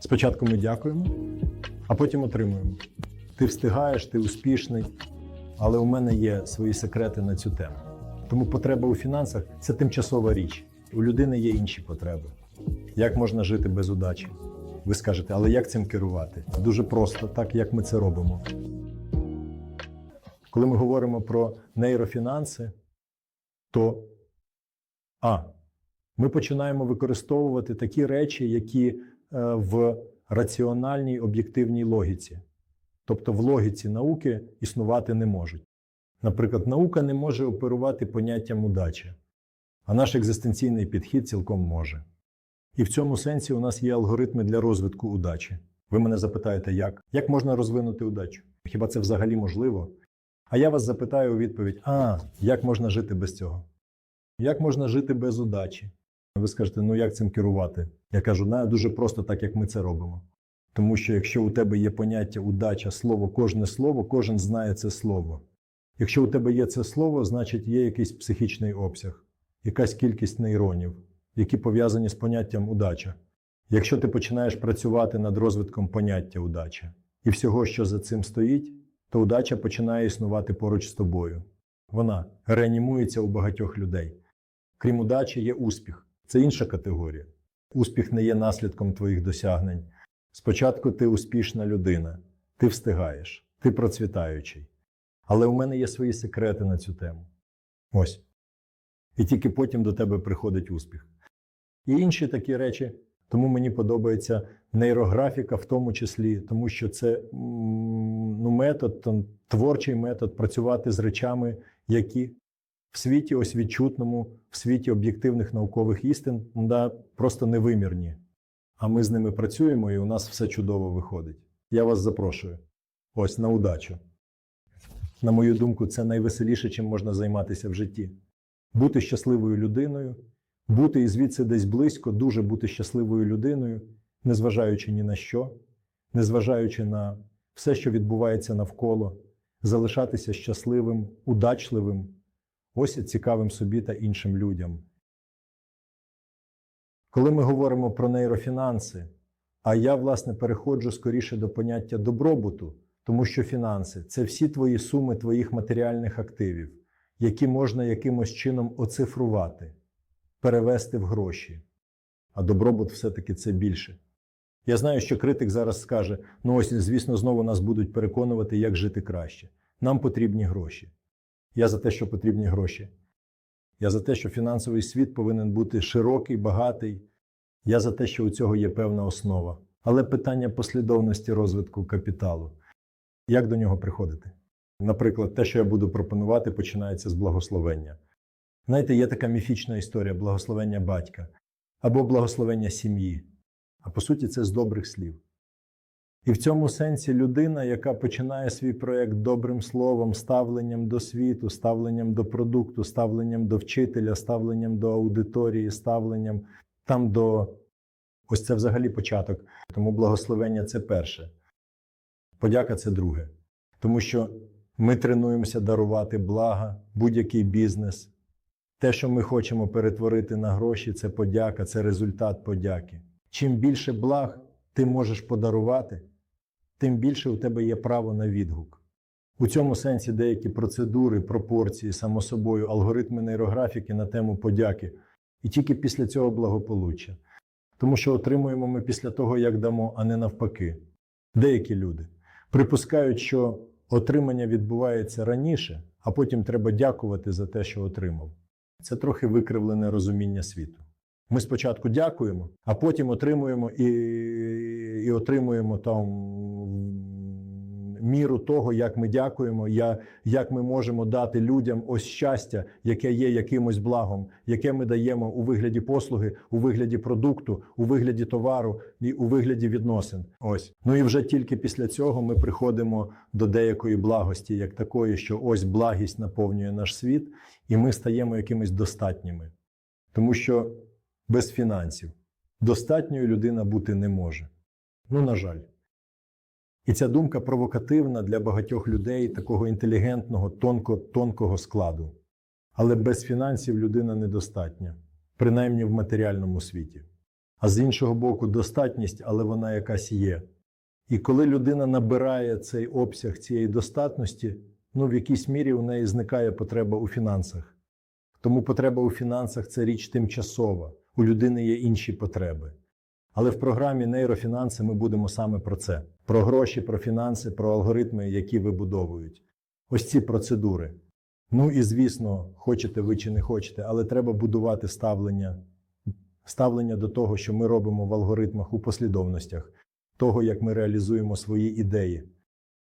Спочатку ми дякуємо, а потім отримуємо. Ти встигаєш, ти успішний, але у мене є свої секрети на цю тему. Тому потреба у фінансах це тимчасова річ. У людини є інші потреби. Як можна жити без удачі? Ви скажете, але як цим керувати? Дуже просто, так як ми це робимо. Коли ми говоримо про нейрофінанси, то А. Ми починаємо використовувати такі речі, які в раціональній об'єктивній логіці. Тобто в логіці науки існувати не можуть. Наприклад, наука не може оперувати поняттям удачі, а наш екзистенційний підхід цілком може. І в цьому сенсі у нас є алгоритми для розвитку удачі. Ви мене запитаєте, як? Як можна розвинути удачу? Хіба це взагалі можливо? А я вас запитаю у відповідь: а як можна жити без цього? Як можна жити без удачі? Ви скажете, ну як цим керувати? Я кажу, на дуже просто так, як ми це робимо. Тому що якщо у тебе є поняття удача, слово, кожне слово, кожен знає це слово. Якщо у тебе є це слово, значить є якийсь психічний обсяг, якась кількість нейронів, які пов'язані з поняттям удача. Якщо ти починаєш працювати над розвитком поняття удача і всього, що за цим стоїть, то удача починає існувати поруч з тобою. Вона реанімується у багатьох людей. Крім удачі, є успіх. Це інша категорія. Успіх не є наслідком твоїх досягнень. Спочатку ти успішна людина, ти встигаєш, ти процвітаючий. Але у мене є свої секрети на цю тему. Ось. І тільки потім до тебе приходить успіх. І інші такі речі. Тому мені подобається нейрографіка, в тому числі, тому що це ну, метод, творчий метод працювати з речами, які в світі ось відчутному, в світі об'єктивних наукових істин да, просто невимірні. А ми з ними працюємо, і у нас все чудово виходить. Я вас запрошую. Ось на удачу. На мою думку, це найвеселіше, чим можна займатися в житті. Бути щасливою людиною, бути і звідси десь близько, дуже бути щасливою людиною, незважаючи ні на що, незважаючи на все, що відбувається навколо, залишатися щасливим, удачливим, ось цікавим собі та іншим людям. Коли ми говоримо про нейрофінанси, а я, власне, переходжу скоріше до поняття добробуту, тому що фінанси це всі твої суми твоїх матеріальних активів, які можна якимось чином оцифрувати, перевести в гроші. А добробут все-таки це більше. Я знаю, що критик зараз скаже: ну ось, звісно, знову нас будуть переконувати, як жити краще. Нам потрібні гроші. Я за те, що потрібні гроші. Я за те, що фінансовий світ повинен бути широкий, багатий. Я за те, що у цього є певна основа. Але питання послідовності розвитку капіталу. Як до нього приходити? Наприклад, те, що я буду пропонувати, починається з благословення. Знаєте, є така міфічна історія благословення батька або благословення сім'ї. А по суті, це з добрих слів. І в цьому сенсі людина, яка починає свій проєкт добрим словом, ставленням до світу, ставленням до продукту, ставленням до вчителя, ставленням до аудиторії, ставленням там до ось це взагалі початок. Тому благословення це перше. Подяка це друге. Тому що ми тренуємося дарувати блага, будь-який бізнес. Те, що ми хочемо перетворити на гроші, це подяка, це результат подяки. Чим більше благ ти можеш подарувати, тим більше у тебе є право на відгук. У цьому сенсі деякі процедури, пропорції, само собою, алгоритми нейрографіки на тему подяки, і тільки після цього благополуччя. Тому що отримуємо ми після того, як дамо, а не навпаки. Деякі люди припускають, що отримання відбувається раніше, а потім треба дякувати за те, що отримав. Це трохи викривлене розуміння світу. Ми спочатку дякуємо, а потім отримуємо і, і отримуємо там міру того, як ми дякуємо, я, як ми можемо дати людям ось щастя, яке є якимось благом, яке ми даємо у вигляді послуги, у вигляді продукту, у вигляді товару і у вигляді відносин. Ось ну і вже тільки після цього ми приходимо до деякої благості, як такої, що ось благість наповнює наш світ, і ми стаємо якимись достатніми, тому що без фінансів достатньою людина бути не може. Ну, на жаль. І ця думка провокативна для багатьох людей такого інтелігентного, тонко, тонкого складу. Але без фінансів людина недостатня, принаймні в матеріальному світі. а з іншого боку, достатність, але вона якась є. І коли людина набирає цей обсяг цієї достатності, ну в якійсь мірі у неї зникає потреба у фінансах. Тому потреба у фінансах це річ тимчасова. У людини є інші потреби. Але в програмі нейрофінанси ми будемо саме про це: про гроші, про фінанси, про алгоритми, які вибудовують. Ось ці процедури. Ну і звісно, хочете ви чи не хочете, але треба будувати ставлення, ставлення до того, що ми робимо в алгоритмах у послідовностях, того, як ми реалізуємо свої ідеї.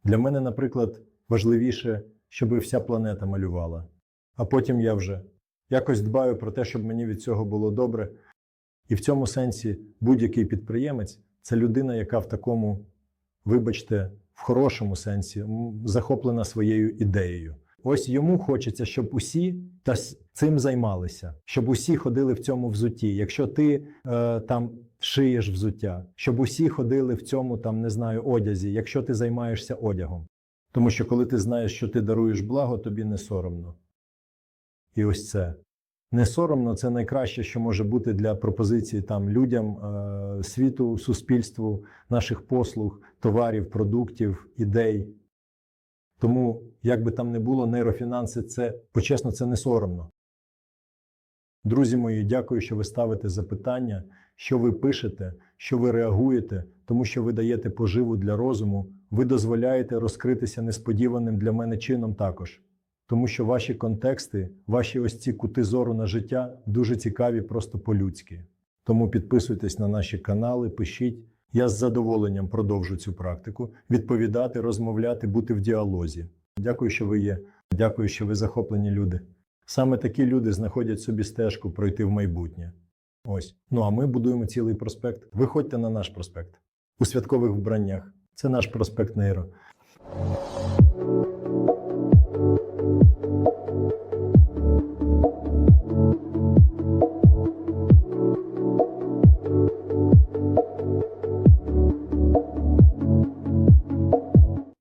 Для мене, наприклад, важливіше, щоб вся планета малювала. А потім я вже якось дбаю про те, щоб мені від цього було добре. І в цьому сенсі будь-який підприємець це людина, яка в такому, вибачте, в хорошому сенсі захоплена своєю ідеєю. Ось йому хочеться, щоб усі та цим займалися, щоб усі ходили в цьому взутті. Якщо ти е, там шиєш взуття, щоб усі ходили в цьому там не знаю одязі, якщо ти займаєшся одягом. Тому що коли ти знаєш, що ти даруєш благо, тобі не соромно. І ось це. Не соромно це найкраще, що може бути для пропозиції там людям, е, світу, суспільству, наших послуг, товарів, продуктів, ідей. Тому, як би там не було, нейрофінанси це почесно, це не соромно. Друзі мої, дякую, що ви ставите запитання, що ви пишете, що ви реагуєте, тому що ви даєте поживу для розуму, ви дозволяєте розкритися несподіваним для мене чином також. Тому що ваші контексти, ваші ось ці кути зору на життя дуже цікаві просто по-людськи. Тому підписуйтесь на наші канали, пишіть. Я з задоволенням продовжу цю практику, відповідати, розмовляти, бути в діалозі. Дякую, що ви є. Дякую, що ви захоплені люди. Саме такі люди знаходять собі стежку пройти в майбутнє. Ось. Ну а ми будуємо цілий проспект. Виходьте на наш проспект у святкових вбраннях. Це наш проспект Нейро.